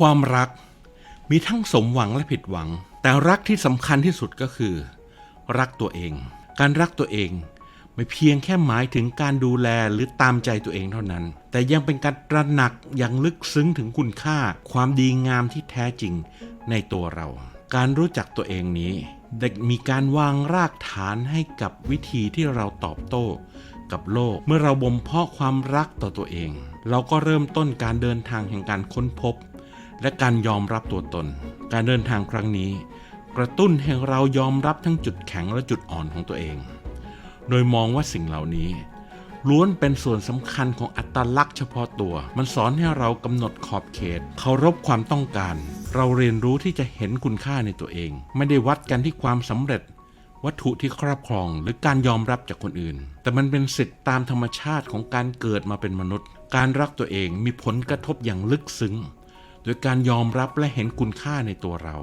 ความรักมีทั้งสมหวังและผิดหวัง แต่รักที่สำคัญที่สุดก็คือ รักตัวเอง การรักตัวเองไม่เพียงแค่หมายถึงการดูแลหรือตามใจตัวเองเท่านั้น แต่ยังเป็นการตระหนักอย่างลึกซึ้งถึงคุณค่า ความดีงามที่แท้จริงในตัวเรา การรู้จักตัวเองนี้ได้มีการวางรากฐานให้กับวิธีที่เราตอบโต้ กับโลก เมื่อเราบ่มเพาะความรักต่อตัวเอง เราก็เริ่มต้นการเดินทางแห่งการค้นพบ และการยอมรับตัวตน การเดินทางครั้งนี้ กระตุ้นให้เรายอมรับทั้งจุดแข็งและจุดอ่อนของตัวเอง โดยมองว่าสิ่งเหล่านี้ ล้วนเป็นส่วนสำคัญของอัตลักษณ์เฉพาะตัว มันสอนให้เรากำหนดขอบเขต เคารพความต้องการ เราเรียนรู้ที่จะเห็นคุณค่าในตัวเอง ไม่ได้วัดกันที่ความสำเร็จวัตถุที่ครอบครองหรือการยอมรับจากคนอื่น แต่มันเป็นสิทธิตามธรรมชาติของการเกิดมาเป็นมนุษย์ การรักตัวเองมีผลกระทบอย่างลึกซึ้ง โดยการยอมรับและเห็นคุณค่าในตัวเรา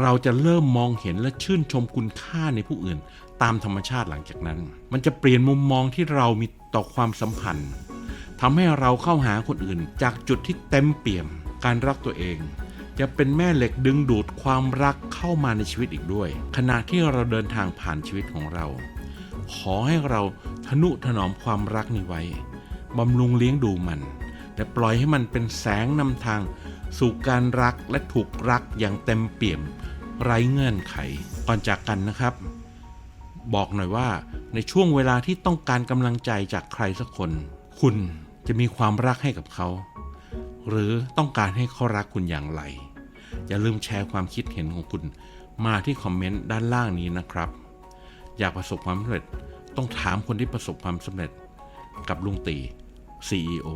เราจะเริ่มมองเห็นและชื่นชมคุณค่าในผู้อื่น ตามธรรมชาติหลังจากนั้น มันจะเปลี่ยนมุมมองที่เรามีต่อความสัมพันธ์ทำให้เราเข้าหาคนอื่น จากจุดที่เต็มเปี่ยม การรักตัวเอง จะเป็นแม่เหล็กดึงดูดความรักเข้ามาในชีวิตอีกด้วย ขณะที่เราเดินทางผ่านชีวิตของเรา ขอให้เราทนุถนอมความรักนี้ไว้บำรุงเลี้ยงดูมันและปล่อยให้มันเป็นแสงนำทาง สู่การรักและถูกรักอย่างเต็มเปี่ยม ไร้เงื่อนไข ก่อนจากกันนะครับ บอกหน่อยว่าในช่วงเวลาที่ต้องการกำลังใจจากใครสักคน คุณจะมีความรักให้กับเขา หรือต้องการให้เขารักคุณอย่างไร อย่าลืมแชร์ความคิดเห็นของคุณ มาที่คอมเมนต์ด้านล่างนี้นะครับ อยากประสบความสำเร็จต้องถามคนที่ประสบความสำเร็จกับลุงตี CEO